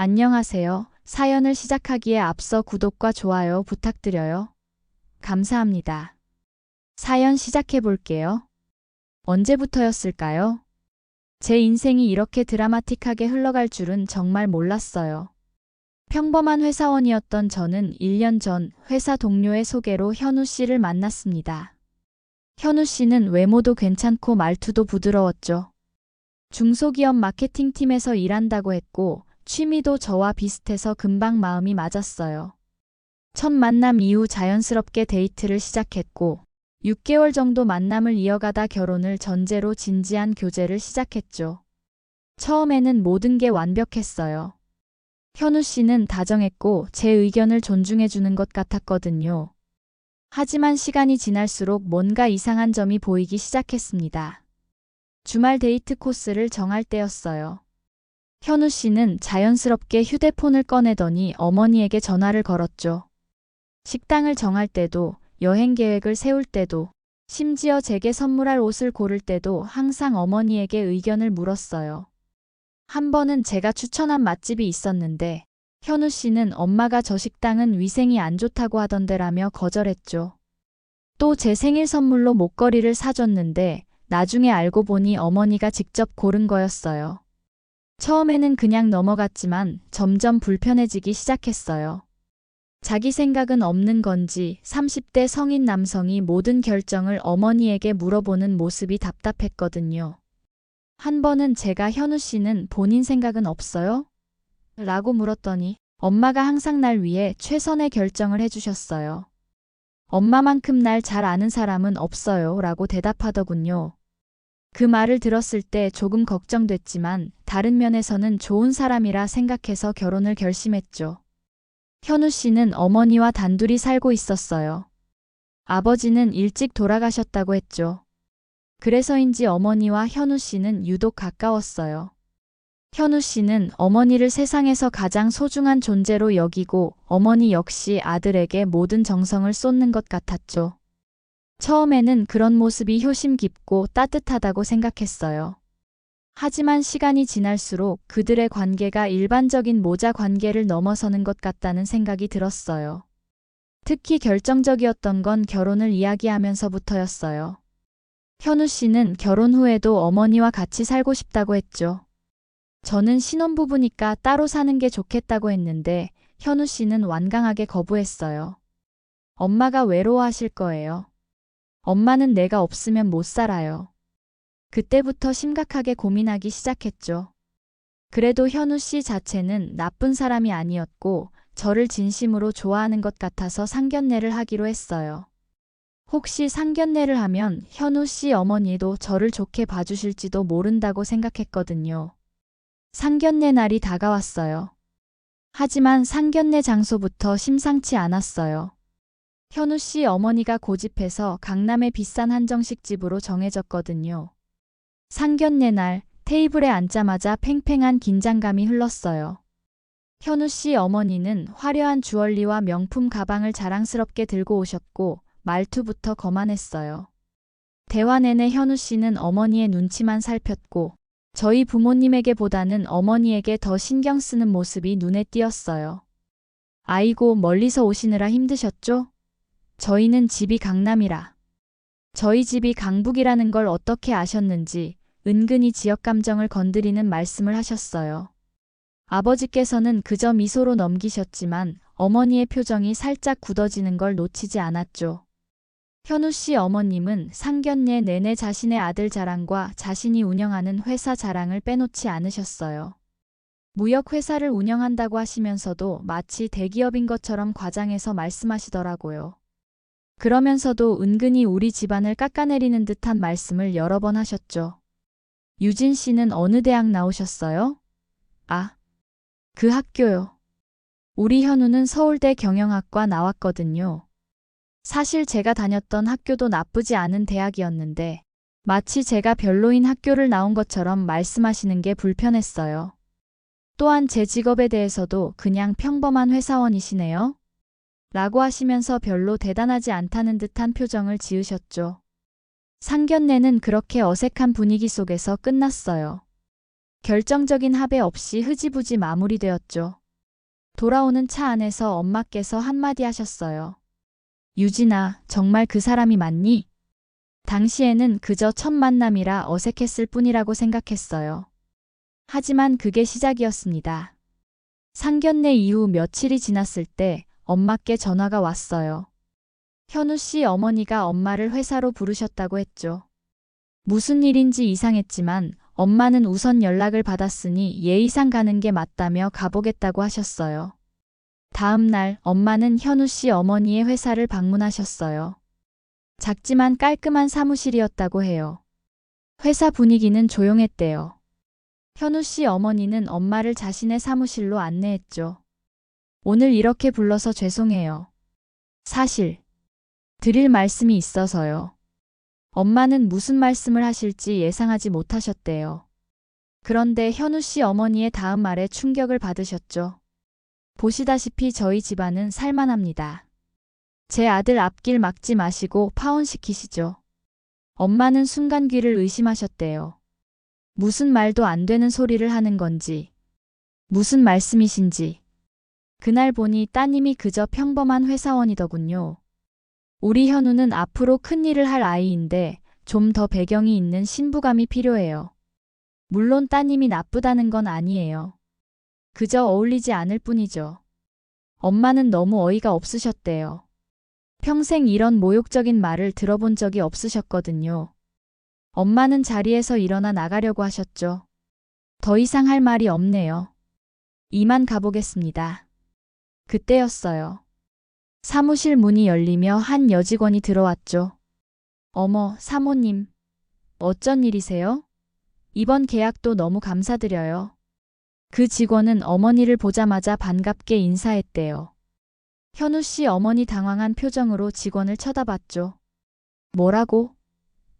안녕하세요. 사연을 시작하기에 앞서 구독과 좋아요 부탁드려요. 감사합니다. 사연 시작해 볼게요. 언제부터였을까요? 제 인생이 이렇게 드라마틱하게 흘러갈 줄은 정말 몰랐어요. 평범한 회사원이었던 저는 1년 전 회사 동료의 소개로 현우 씨를 만났습니다. 현우 씨는 외모도 괜찮고 말투도 부드러웠죠. 중소기업 마케팅팀에서 일한다고 했고, 취미도 저와 비슷해서 금방 마음이 맞았어요. 첫 만남 이후 자연스럽게 데이트를 시작했고, 6개월 정도 만남을 이어가다 결혼을 전제로 진지한 교제를 시작했죠. 처음에는 모든 게 완벽했어요. 현우 씨는 다정했고 제 의견을 존중해주는 것 같았거든요. 하지만 시간이 지날수록 뭔가 이상한 점이 보이기 시작했습니다. 주말 데이트 코스를 정할 때였어요. 현우 씨는 자연스럽게 휴대폰을 꺼내더니 어머니에게 전화를 걸었죠. 식당을 정할 때도, 여행 계획을 세울 때도, 심지어 제게 선물할 옷을 고를 때도 항상 어머니에게 의견을 물었어요. 한 번은 제가 추천한 맛집이 있었는데, 현우 씨는 엄마가 저 식당은 위생이 안 좋다고 하던데라며 거절했죠. 또 제 생일 선물로 목걸이를 사줬는데, 나중에 알고 보니 어머니가 직접 고른 거였어요. 처음에는 그냥 넘어갔지만 점점 불편해지기 시작했어요. 자기 생각은 없는 건지 30대 성인 남성이 모든 결정을 어머니에게 물어보는 모습이 답답했거든요. 한 번은 제가 현우 씨는 본인 생각은 없어요? 라고 물었더니 엄마가 항상 날 위해 최선의 결정을 해주셨어요. 엄마만큼 날 잘 아는 사람은 없어요. 라고 대답하더군요. 그 말을 들었을 때 조금 걱정됐지만 다른 면에서는 좋은 사람이라 생각해서 결혼을 결심했죠. 현우 씨는 어머니와 단둘이 살고 있었어요. 아버지는 일찍 돌아가셨다고 했죠. 그래서인지 어머니와 현우 씨는 유독 가까웠어요. 현우 씨는 어머니를 세상에서 가장 소중한 존재로 여기고 어머니 역시 아들에게 모든 정성을 쏟는 것 같았죠. 처음에는 그런 모습이 효심 깊고 따뜻하다고 생각했어요. 하지만 시간이 지날수록 그들의 관계가 일반적인 모자 관계를 넘어서는 것 같다는 생각이 들었어요. 특히 결정적이었던 건 결혼을 이야기하면서부터였어요. 현우 씨는 결혼 후에도 어머니와 같이 살고 싶다고 했죠. 저는 신혼부부니까 따로 사는 게 좋겠다고 했는데 현우 씨는 완강하게 거부했어요. 엄마가 외로워하실 거예요. 엄마는 내가 없으면 못 살아요. 그때부터 심각하게 고민하기 시작했죠. 그래도 현우 씨 자체는 나쁜 사람이 아니었고 저를 진심으로 좋아하는 것 같아서 상견례를 하기로 했어요. 혹시 상견례를 하면 현우 씨 어머니도 저를 좋게 봐주실지도 모른다고 생각했거든요. 상견례 날이 다가왔어요. 하지만 상견례 장소부터 심상치 않았어요. 현우 씨 어머니가 고집해서 강남의 비싼 한정식 집으로 정해졌거든요. 상견례 날 테이블에 앉자마자 팽팽한 긴장감이 흘렀어요. 현우 씨 어머니는 화려한 주얼리와 명품 가방을 자랑스럽게 들고 오셨고 말투부터 거만했어요. 대화 내내 현우 씨는 어머니의 눈치만 살폈고 저희 부모님에게보다는 어머니에게 더 신경 쓰는 모습이 눈에 띄었어요. 아이고 멀리서 오시느라 힘드셨죠? 저희는 집이 강남이라. 저희 집이 강북이라는 걸 어떻게 아셨는지 은근히 지역 감정을 건드리는 말씀을 하셨어요. 아버지께서는 그저 미소로 넘기셨지만 어머니의 표정이 살짝 굳어지는 걸 놓치지 않았죠. 현우 씨 어머님은 상견례 내내 자신의 아들 자랑과 자신이 운영하는 회사 자랑을 빼놓지 않으셨어요. 무역 회사를 운영한다고 하시면서도 마치 대기업인 것처럼 과장해서 말씀하시더라고요. 그러면서도 은근히 우리 집안을 깎아내리는 듯한 말씀을 여러 번 하셨죠. 유진 씨는 어느 대학 나오셨어요? 아, 그 학교요. 우리 현우는 서울대 경영학과 나왔거든요. 사실 제가 다녔던 학교도 나쁘지 않은 대학이었는데 마치 제가 별로인 학교를 나온 것처럼 말씀하시는 게 불편했어요. 또한 제 직업에 대해서도 그냥 평범한 회사원이시네요. 라고 하시면서 별로 대단하지 않다는 듯한 표정을 지으셨죠. 상견례는 그렇게 어색한 분위기 속에서 끝났어요. 결정적인 합의 없이 흐지부지 마무리되었죠. 돌아오는 차 안에서 엄마께서 한마디 하셨어요. 유진아, 정말 그 사람이 맞니? 당시에는 그저 첫 만남이라 어색했을 뿐이라고 생각했어요. 하지만 그게 시작이었습니다. 상견례 이후 며칠이 지났을 때 엄마께 전화가 왔어요. 현우 씨 어머니가 엄마를 회사로 부르셨다고 했죠. 무슨 일인지 이상했지만 엄마는 우선 연락을 받았으니 예의상 가는 게 맞다며 가보겠다고 하셨어요. 다음 날 엄마는 현우 씨 어머니의 회사를 방문하셨어요. 작지만 깔끔한 사무실이었다고 해요. 회사 분위기는 조용했대요. 현우 씨 어머니는 엄마를 자신의 사무실로 안내했죠. 오늘 이렇게 불러서 죄송해요. 사실, 드릴 말씀이 있어서요. 엄마는 무슨 말씀을 하실지 예상하지 못하셨대요. 그런데 현우 씨 어머니의 다음 말에 충격을 받으셨죠. 보시다시피 저희 집안은 살만합니다. 제 아들 앞길 막지 마시고 파혼시키시죠. 엄마는 순간 귀를 의심하셨대요. 무슨 말도 안 되는 소리를 하는 건지, 무슨 말씀이신지. 그날 보니 따님이 그저 평범한 회사원이더군요. 우리 현우는 앞으로 큰 일을 할 아이인데 좀 더 배경이 있는 신부감이 필요해요. 물론 따님이 나쁘다는 건 아니에요. 그저 어울리지 않을 뿐이죠. 엄마는 너무 어이가 없으셨대요. 평생 이런 모욕적인 말을 들어본 적이 없으셨거든요. 엄마는 자리에서 일어나 나가려고 하셨죠. 더 이상 할 말이 없네요. 이만 가보겠습니다. 그때였어요. 사무실 문이 열리며 한 여직원이 들어왔죠. 어머, 사모님. 어쩐 일이세요? 이번 계약도 너무 감사드려요. 그 직원은 어머니를 보자마자 반갑게 인사했대요. 현우 씨 어머니 당황한 표정으로 직원을 쳐다봤죠. 뭐라고?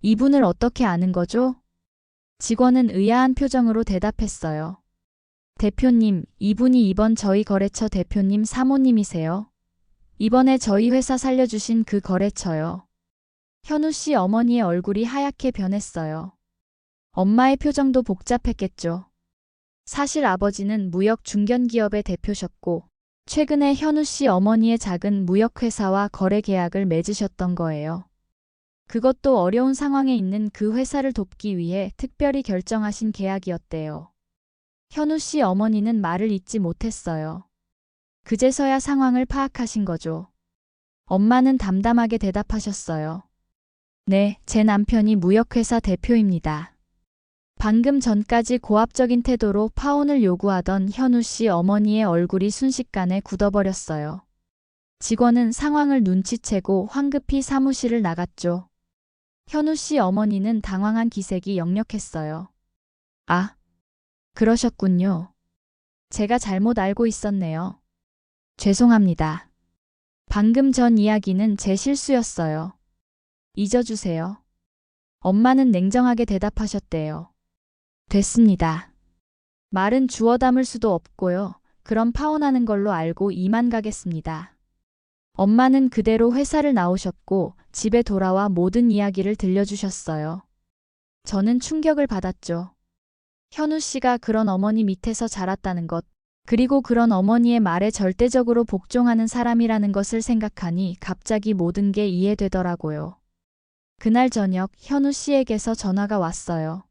이분을 어떻게 아는 거죠? 직원은 의아한 표정으로 대답했어요. 대표님, 이분이 이번 저희 거래처 대표님 사모님이세요. 이번에 저희 회사 살려주신 그 거래처요. 현우 씨 어머니의 얼굴이 하얗게 변했어요. 엄마의 표정도 복잡했겠죠. 사실 아버지는 무역 중견기업의 대표셨고, 최근에 현우 씨 어머니의 작은 무역회사와 거래 계약을 맺으셨던 거예요. 그것도 어려운 상황에 있는 그 회사를 돕기 위해 특별히 결정하신 계약이었대요. 현우 씨 어머니는 말을 잇지 못했어요. 그제서야 상황을 파악하신 거죠. 엄마는 담담하게 대답하셨어요. 네, 제 남편이 무역회사 대표입니다. 방금 전까지 고압적인 태도로 파혼을 요구하던 현우 씨 어머니의 얼굴이 순식간에 굳어버렸어요. 직원은 상황을 눈치채고 황급히 사무실을 나갔죠. 현우 씨 어머니는 당황한 기색이 역력했어요. 아, 그러셨군요. 제가 잘못 알고 있었네요. 죄송합니다. 방금 전 이야기는 제 실수였어요. 잊어주세요. 엄마는 냉정하게 대답하셨대요. 됐습니다. 말은 주워 담을 수도 없고요. 그럼 파혼하는 걸로 알고 이만 가겠습니다. 엄마는 그대로 회사를 나오셨고 집에 돌아와 모든 이야기를 들려주셨어요. 저는 충격을 받았죠. 현우 씨가 그런 어머니 밑에서 자랐다는 것, 그리고 그런 어머니의 말에 절대적으로 복종하는 사람이라는 것을 생각하니 갑자기 모든 게 이해되더라고요. 그날 저녁 현우 씨에게서 전화가 왔어요.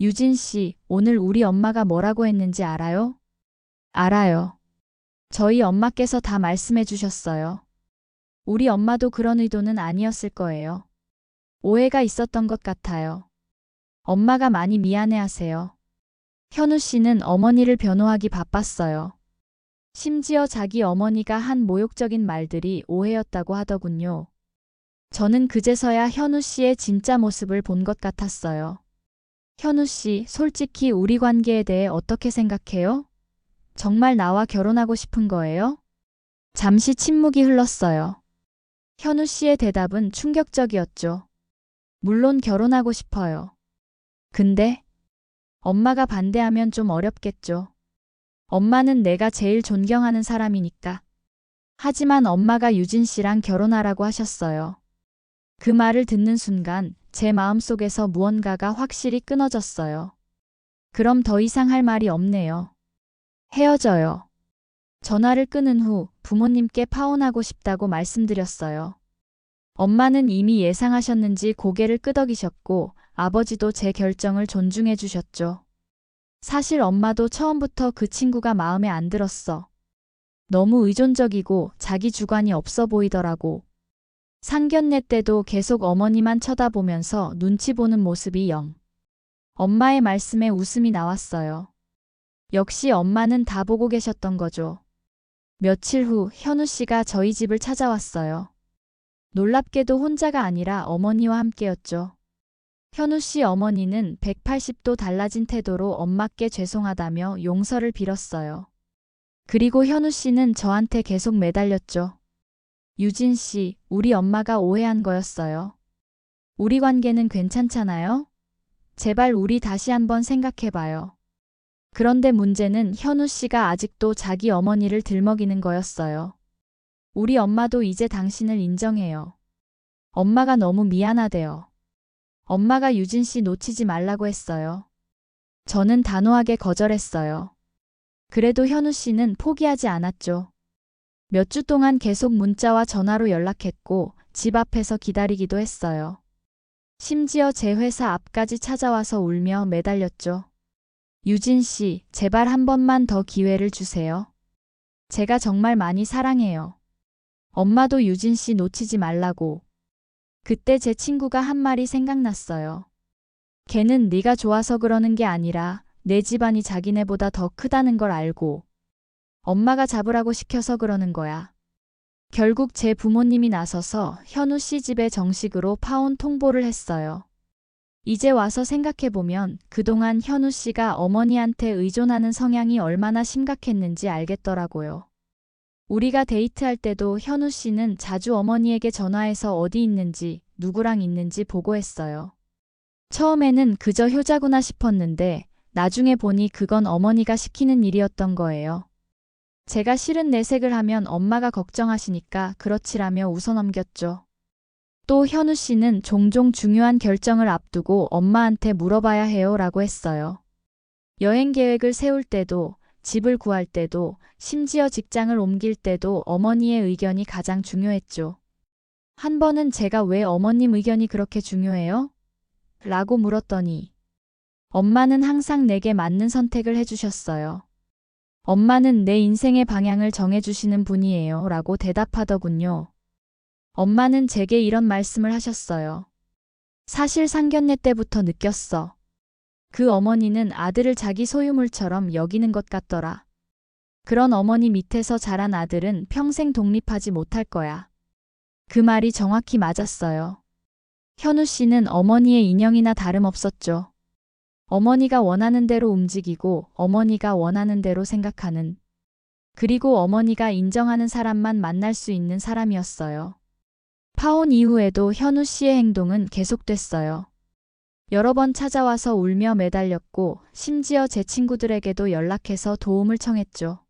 유진 씨, 오늘 우리 엄마가 뭐라고 했는지 알아요? 알아요. 저희 엄마께서 다 말씀해 주셨어요. 우리 엄마도 그런 의도는 아니었을 거예요. 오해가 있었던 것 같아요. 엄마가 많이 미안해 하세요. 현우 씨는 어머니를 변호하기 바빴어요. 심지어 자기 어머니가 한 모욕적인 말들이 오해였다고 하더군요. 저는 그제서야 현우 씨의 진짜 모습을 본 것 같았어요. 현우 씨, 솔직히 우리 관계에 대해 어떻게 생각해요? 정말 나와 결혼하고 싶은 거예요? 잠시 침묵이 흘렀어요. 현우 씨의 대답은 충격적이었죠. 물론 결혼하고 싶어요. 근데 엄마가 반대하면 좀 어렵겠죠. 엄마는 내가 제일 존경하는 사람이니까. 하지만 엄마가 유진 씨랑 결혼하라고 하셨어요. 그 말을 듣는 순간 제 마음속에서 무언가가 확실히 끊어졌어요. 그럼 더 이상 할 말이 없네요. 헤어져요. 전화를 끊은 후 부모님께 파혼하고 싶다고 말씀드렸어요. 엄마는 이미 예상하셨는지 고개를 끄덕이셨고 아버지도 제 결정을 존중해 주셨죠. 사실 엄마도 처음부터 그 친구가 마음에 안 들었어. 너무 의존적이고 자기 주관이 없어 보이더라고. 상견례 때도 계속 어머니만 쳐다보면서 눈치 보는 모습이 영. 엄마의 말씀에 웃음이 나왔어요. 역시 엄마는 다 보고 계셨던 거죠. 며칠 후 현우 씨가 저희 집을 찾아왔어요. 놀랍게도 혼자가 아니라 어머니와 함께였죠. 현우 씨 어머니는 180도 달라진 태도로 엄마께 죄송하다며 용서를 빌었어요. 그리고 현우 씨는 저한테 계속 매달렸죠. 유진 씨, 우리 엄마가 오해한 거였어요. 우리 관계는 괜찮잖아요? 제발 우리 다시 한번 생각해봐요. 그런데 문제는 현우 씨가 아직도 자기 어머니를 들먹이는 거였어요. 우리 엄마도 이제 당신을 인정해요. 엄마가 너무 미안하대요. 엄마가 유진 씨 놓치지 말라고 했어요. 저는 단호하게 거절했어요. 그래도 현우 씨는 포기하지 않았죠. 몇 주 동안 계속 문자와 전화로 연락했고 집 앞에서 기다리기도 했어요. 심지어 제 회사 앞까지 찾아와서 울며 매달렸죠. 유진 씨, 제발 한 번만 더 기회를 주세요. 제가 정말 많이 사랑해요. 엄마도 유진 씨 놓치지 말라고. 그때 제 친구가 한 말이 생각났어요. 걔는 네가 좋아서 그러는 게 아니라 내 집안이 자기네보다 더 크다는 걸 알고 엄마가 잡으라고 시켜서 그러는 거야. 결국 제 부모님이 나서서 현우 씨 집에 정식으로 파혼 통보를 했어요. 이제 와서 생각해보면 그동안 현우 씨가 어머니한테 의존하는 성향이 얼마나 심각했는지 알겠더라고요. 우리가 데이트할 때도 현우 씨는 자주 어머니에게 전화해서 어디 있는지, 누구랑 있는지 보고했어요. 처음에는 그저 효자구나 싶었는데 나중에 보니 그건 어머니가 시키는 일이었던 거예요. 제가 싫은 내색을 하면 엄마가 걱정하시니까 그렇지라며 웃어넘겼죠. 또 현우 씨는 종종 중요한 결정을 앞두고 엄마한테 물어봐야 해요 라고 했어요. 여행 계획을 세울 때도, 집을 구할 때도, 심지어 직장을 옮길 때도 어머니의 의견이 가장 중요했죠. 한 번은 제가 왜 어머님 의견이 그렇게 중요해요? 라고 물었더니 엄마는 항상 내게 맞는 선택을 해주셨어요. 엄마는 내 인생의 방향을 정해주시는 분이에요. 라고 대답하더군요. 엄마는 제게 이런 말씀을 하셨어요. 사실 상견례 때부터 느꼈어. 그 어머니는 아들을 자기 소유물처럼 여기는 것 같더라. 그런 어머니 밑에서 자란 아들은 평생 독립하지 못할 거야. 그 말이 정확히 맞았어요. 현우 씨는 어머니의 인형이나 다름없었죠. 어머니가 원하는 대로 움직이고 어머니가 원하는 대로 생각하는 그리고 어머니가 인정하는 사람만 만날 수 있는 사람이었어요. 파혼 이후에도 현우 씨의 행동은 계속됐어요. 여러 번 찾아와서 울며 매달렸고 심지어 제 친구들에게도 연락해서 도움을 청했죠.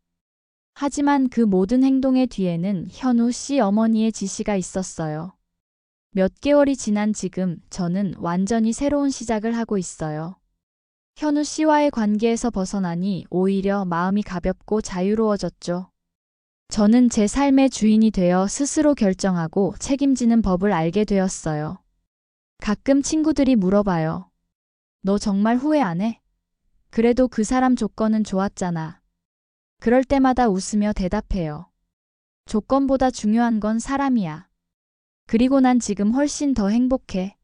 하지만 그 모든 행동의 뒤에는 현우 씨 어머니의 지시가 있었어요. 몇 개월이 지난 지금 저는 완전히 새로운 시작을 하고 있어요. 현우 씨와의 관계에서 벗어나니 오히려 마음이 가볍고 자유로워졌죠. 저는 제 삶의 주인이 되어 스스로 결정하고 책임지는 법을 알게 되었어요. 가끔 친구들이 물어봐요. 너 정말 후회 안 해? 그래도 그 사람 조건은 좋았잖아. 그럴 때마다 웃으며 대답해요. 조건보다 중요한 건 사람이야. 그리고 난 지금 훨씬 더 행복해.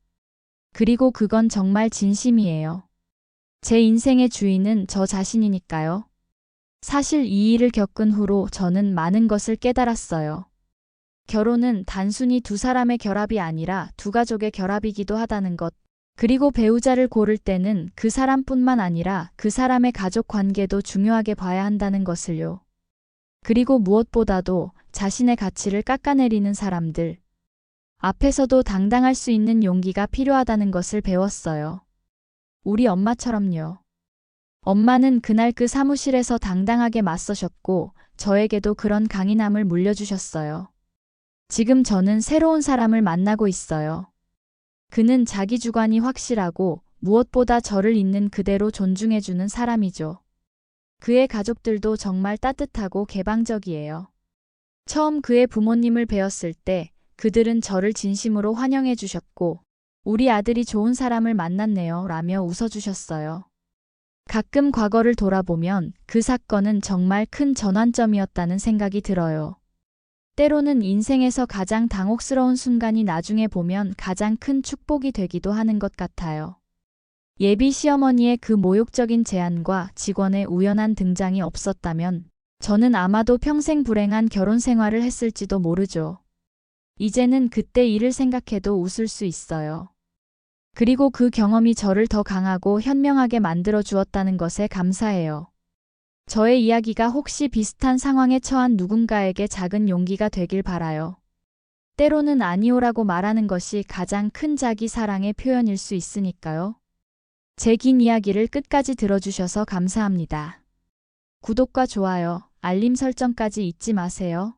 그리고 그건 정말 진심이에요. 제 인생의 주인은 저 자신이니까요. 사실 이 일을 겪은 후로 저는 많은 것을 깨달았어요. 결혼은 단순히 두 사람의 결합이 아니라 두 가족의 결합이기도 하다는 것. 그리고 배우자를 고를 때는 그 사람뿐만 아니라 그 사람의 가족 관계도 중요하게 봐야 한다는 것을요. 그리고 무엇보다도 자신의 가치를 깎아내리는 사람들. 앞에서도 당당할 수 있는 용기가 필요하다는 것을 배웠어요. 우리 엄마처럼요. 엄마는 그날 그 사무실에서 당당하게 맞서셨고 저에게도 그런 강인함을 물려주셨어요. 지금 저는 새로운 사람을 만나고 있어요. 그는 자기 주관이 확실하고 무엇보다 저를 있는 그대로 존중해주는 사람이죠. 그의 가족들도 정말 따뜻하고 개방적이에요. 처음 그의 부모님을 뵈었을 때 그들은 저를 진심으로 환영해 주셨고, 우리 아들이 좋은 사람을 만났네요. 라며 웃어주셨어요. 가끔 과거를 돌아보면 그 사건은 정말 큰 전환점이었다는 생각이 들어요. 때로는 인생에서 가장 당혹스러운 순간이 나중에 보면 가장 큰 축복이 되기도 하는 것 같아요. 예비 시어머니의 그 모욕적인 제안과 직원의 우연한 등장이 없었다면 저는 아마도 평생 불행한 결혼 생활을 했을지도 모르죠. 이제는 그때 일을 생각해도 웃을 수 있어요. 그리고 그 경험이 저를 더 강하고 현명하게 만들어 주었다는 것에 감사해요. 저의 이야기가 혹시 비슷한 상황에 처한 누군가에게 작은 용기가 되길 바라요. 때로는 아니오라고 말하는 것이 가장 큰 자기 사랑의 표현일 수 있으니까요. 제 긴 이야기를 끝까지 들어주셔서 감사합니다. 구독과 좋아요, 알림 설정까지 잊지 마세요.